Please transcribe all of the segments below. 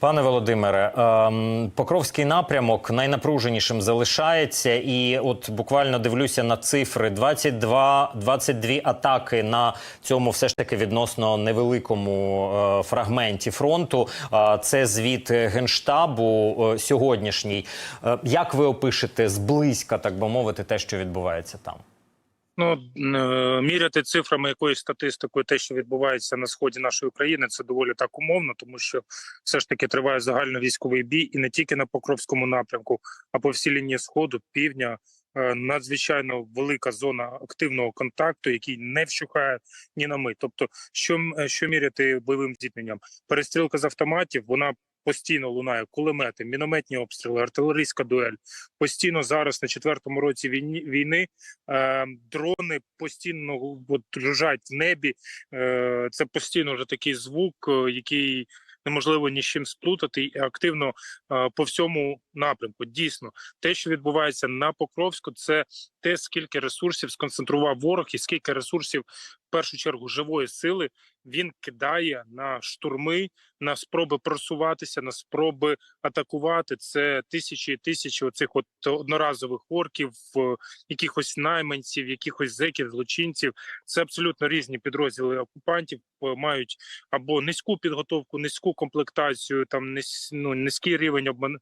Пане Володимире, ем, Покровський напрямок найнапруженішим залишається, і от буквально дивлюся на цифри: 22, 22 атаки на цьому все ж таки відносно невеликому е, фрагменті фронту. Це звіт генштабу е, сьогоднішній. Е, Як ви опишете зблизька, так би мовити, те, що відбувається там? Ну е, міряти цифрами якоюсь статистикою, те, що відбувається на сході нашої країни, це доволі так умовно, тому що все ж таки триває загальновійськовий бій, і не тільки на Покровському напрямку, а по всій лінії сходу, півдня. е, Надзвичайно велика зона активного контакту, який не вщухає ні на мить. Тобто, що е, що міряти бойовим зіткненням? Перестрілка з автоматів вона постійно лунає кулемети, мінометні обстріли, артилерійська дуель. Постійно зараз на четвертому році війни е, дрони постійно от, лежать в небі. Е, це постійно вже такий звук, е, який неможливо ні з чим сплутати, і активно е, по всьому напрямку. Дійсно, те, що відбувається на Покровську, це те, скільки ресурсів сконцентрував ворог, і скільки ресурсів, першу чергу, живої сили він кидає на штурми, на спроби просуватися, на спроби атакувати. Це тисячі і тисячі оцих от одноразових орків, якихось найманців, якихось зеків, злочинців. Це абсолютно різні підрозділи окупантів. е, Мають або низьку підготовку, низьку комплектацію, там низь, ну, низький рівень обман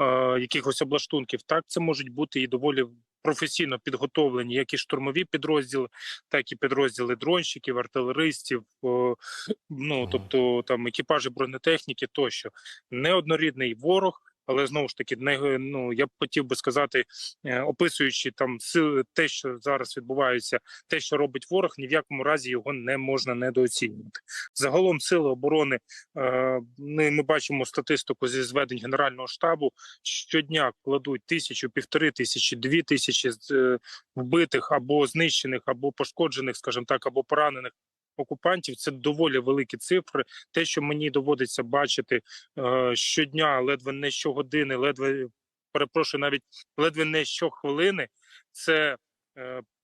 е, якихось облаштунків. Так це можуть бути і доволі професійно підготовлені, як і штурмові підрозділи, так і підрозділи дронщиків, артилеристів. Ну тобто там екіпажі бронетехніки тощо неоднорідний ворог. Але знову ж таки, не ну я б хотів би сказати, е, описуючи там те, що зараз відбувається, те, що робить ворог, ні в якому разі його не можна недооцінювати. Загалом сили оборони е, ми, бачимо статистику зі зведень генерального штабу. Щодня кладуть тисячу, півтори тисячі, дві тисячі е, вбитих або знищених, або пошкоджених, скажімо так, або поранених. Окупантів це доволі великі цифри. Те, що мені доводиться бачити е, щодня, ледве не щогодини, ледве перепрошую, навіть ледве не щохвилини, це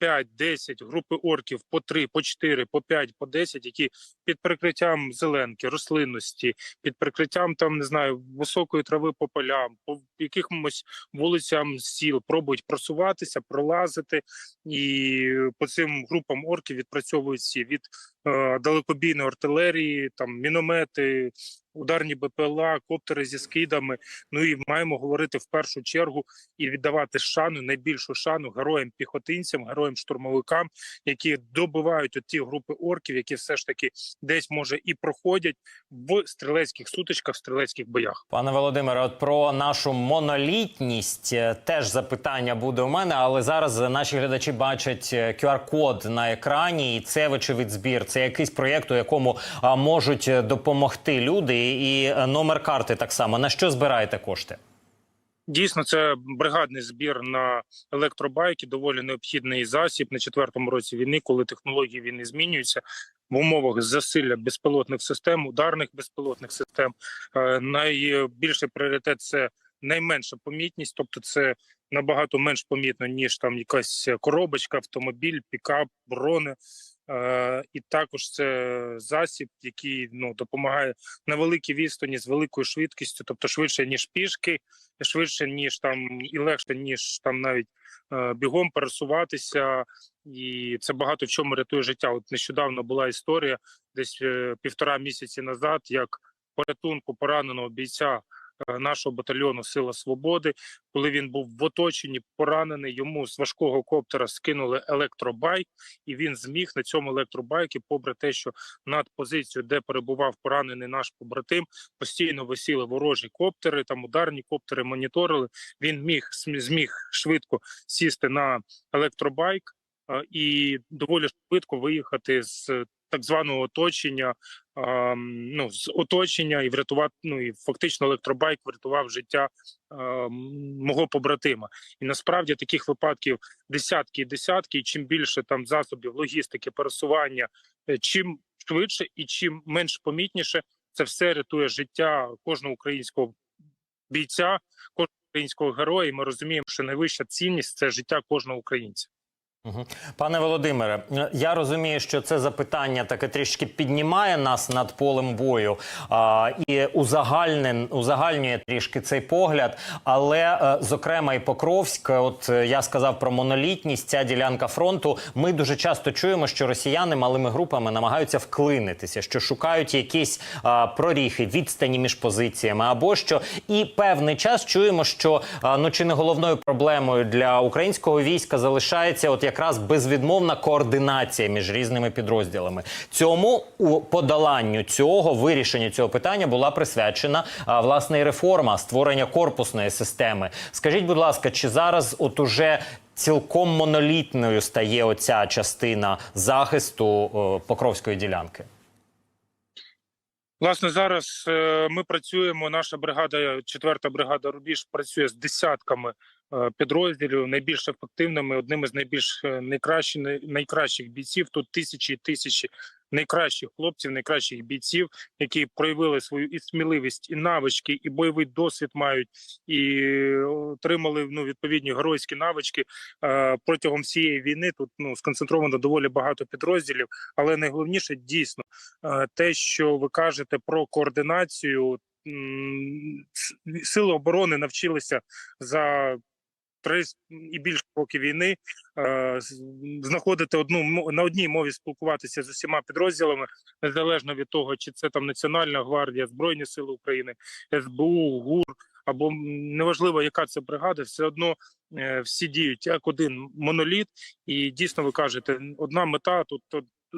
5-10 групи орків по 3, по 4, по 5, по 10, які під прикриттям зеленки, рослинності, під прикриттям там не знаю високої трави по полям, по якимось вулицям сіл. Пробують просуватися, пролазити, і по цим групам орків відпрацьовують всі від е, далекобійної артилерії, там міномети, ударні БПЛА, коптери зі скидами. Ну і маємо говорити в першу чергу і віддавати шану, найбільшу шану героям піхотинцям, героям штурмовикам, які добивають от ті групи орків, які все ж таки десь може і проходять в стрілецьких сутичках, в стрілецьких боях. Пане Володимире, от про нашу монолітність е, теж запитання буде у мене, але зараз наші глядачі бачать е, QR-код на екрані, і це вочевидь збір. Це якийсь проєкт, у якому можуть е, допомогти люди, і е, номер карти так само. На що збираєте кошти? Дійсно, це бригадний збір на електробайки, доволі необхідний засіб на четвертому році війни, коли технології війни змінюються в умовах засилля безпілотних систем, ударних безпілотних систем. Е, Найбільший пріоритет це найменша помітність, тобто це набагато менш помітно ніж там якась коробочка, автомобіль, пікап, брони. Е, і також це засіб, який ну допомагає на великій відстані з великою швидкістю, тобто швидше ніж пішки, швидше ніж там і легше, ніж там навіть е, бігом пересуватися, і це багато в чому рятує життя. От нещодавно була історія, десь е, півтора місяці назад, як порятунку пораненого бійця нашого батальйону Сила Свободи, коли він був в оточенні, поранений, йому з важкого коптера скинули електробайк, і він зміг на цьому електробайкі, попри те, що над позицією, де перебував поранений наш побратим, постійно висіли ворожі коптери, там ударні коптери моніторили. Він міг зміг швидко сісти на електробайк е, і доволі швидко виїхати з так званого оточення. Ну, з оточення і врятувати. Ну і фактично електробайк врятував життя а, мого побратима. І насправді таких випадків десятки і десятки. І чим більше там засобів логістики, пересування, е, чим швидше і чим менш помітніше, це все рятує життя кожного українського бійця, кожного українського героя. І ми розуміємо, що найвища цінність це життя кожного українця. Пане Володимире, я розумію, що це запитання таке трішки піднімає нас над полем бою а, і узагальнен, узагальнює трішки цей погляд. Але, е, зокрема, і Покровськ, от е, я сказав про монолітність, ця ділянка фронту. Ми дуже часто чуємо, що росіяни малими групами намагаються вклинитися, що шукають якісь а, проріхи, відстані між позиціями, або що і певний час чуємо, що а, ну чи не головною проблемою для українського війська залишається от якраз безвідмовна координація між різними підрозділами. Цьому у подоланню цього вирішенню цього питання була присвячена а, власне і реформа створення корпусної системи. Скажіть, будь ласка, чи зараз от уже цілком монолітною стає оця частина захисту о, Покровської ділянки? Власне, зараз е, ми працюємо. Наша бригада, четверта бригада Рубіж, працює з десятками підрозділів, найбільш ефективними, одним із найбільш е, найкращих найкращих бійців. Тут тисячі і тисячі найкращих хлопців, найкращих бійців, які проявили свою і сміливість, і навички, і бойовий досвід мають, і е, отримали ну відповідні геройські навички е, протягом всієї війни. Тут ну сконцентровано доволі багато підрозділів, але найголовніше дійсно е, те, що ви кажете про координацію. Сили оборони навчилися за три і більше років війни е, знаходити одну на одній мові спілкуватися з усіма підрозділами, незалежно від того, чи це там Національна гвардія, Збройні Сили України, СБУ, ГУР. Або неважливо, яка це бригада, все одно е, всі діють як один моноліт, і дійсно ви кажете, одна мета тут.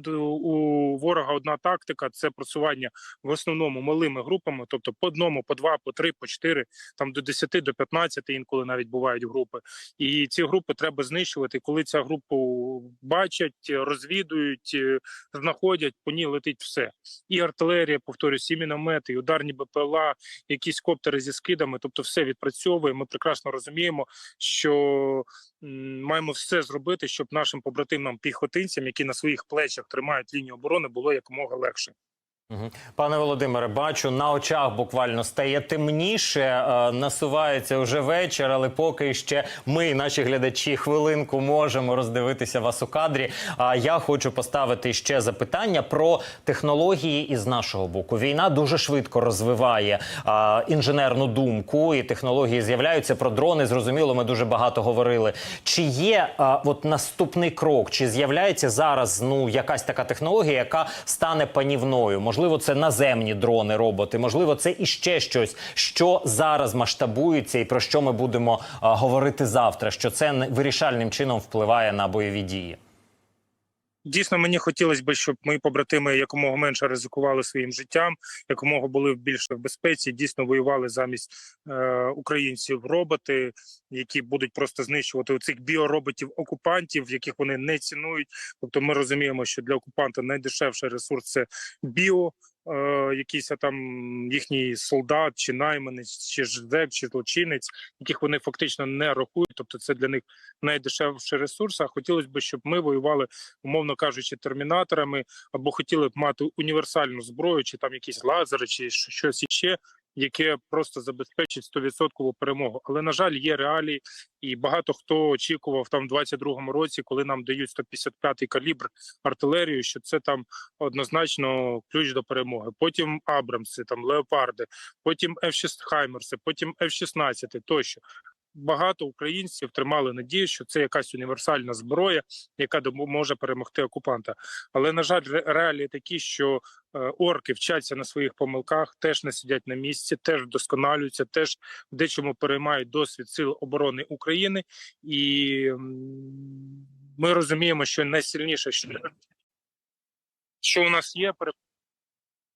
Тут у ворога одна тактика це просування в основному малими групами, тобто по одному, по два, по три, по чотири, там до 10, до 15 інколи навіть бувають групи. І ці групи треба знищувати. Коли ця групу бачать, розвідують, е, знаходять, по ній летить все. І артилерія, повторюсь, і міномети, і ударні БПЛА, якісь коптери зі скидами. Тобто, все відпрацьовує. Ми прекрасно розуміємо, що маємо все зробити, щоб нашим побратимам піхотинцям, які на своїх плечах тримають лінію оборони, було якомога легше. Пане Володимире, бачу на очах буквально стає темніше, е, насувається вже вечір, але поки ще ми, наші глядачі, хвилинку можемо роздивитися вас у кадрі. А я хочу поставити ще запитання про технології із нашого боку. Війна дуже швидко розвиває а, інженерну думку, і технології з'являються про дрони. Зрозуміло, ми дуже багато говорили. Чи є а, от наступний крок? Чи з'являється зараз ну якась така технологія, яка стане панівною? Можливо, це наземні дрони, роботи, можливо, це іще щось, що зараз масштабується, і про що ми будемо говорити завтра. Що це вирішальним чином впливає на бойові дії? Дійсно, мені хотілося б, щоб мої побратими якомога менше ризикували своїм життям, якомога були більше в безпеці. Дійсно воювали замість е, українців роботи, які будуть просто знищувати цих біороботів окупантів, яких вони не цінують. Тобто, ми розуміємо, що для окупанта найдешевший ресурс це біо. Е, Якийсь там їхній солдат, чи найманець, чи ждек, чи злочинець, яких вони фактично не рахують. Тобто, це для них найдешевший ресурс. А хотілося б, щоб ми воювали умовно кажучи, термінаторами, або хотіли б мати універсальну зброю, чи там якісь лазери, чи щось іще, яке просто забезпечить 100% перемогу. Але на жаль, є реалії, і багато хто очікував там в 22-му році, коли нам дають 155-й калібр артилерію, що це там однозначно ключ до перемоги. Потім Абрамси, там Леопарди, потім F-6 Хаймерси, потім F-16 тощо. Багато українців тримали надію, що це якась універсальна зброя, яка може перемогти окупанта. Але на жаль, ре- реалії такі, що е, орки вчаться на своїх помилках, теж не сидять на місці, теж вдосконалюються, теж в дечому переймають досвід сил оборони України, і ми розуміємо, що найсильніше, що, що у нас є,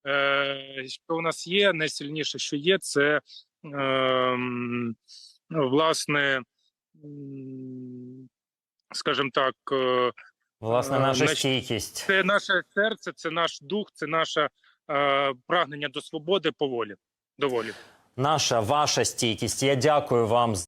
е, що у нас є, найсильніше, що є, це ем, власне, скажімо так. е, Власне, Е, наша стійкість. це наше серце, це наш дух, це наше е, прагнення до свободи поволі. Доволі. Наша ваша стійкість. Я дякую вам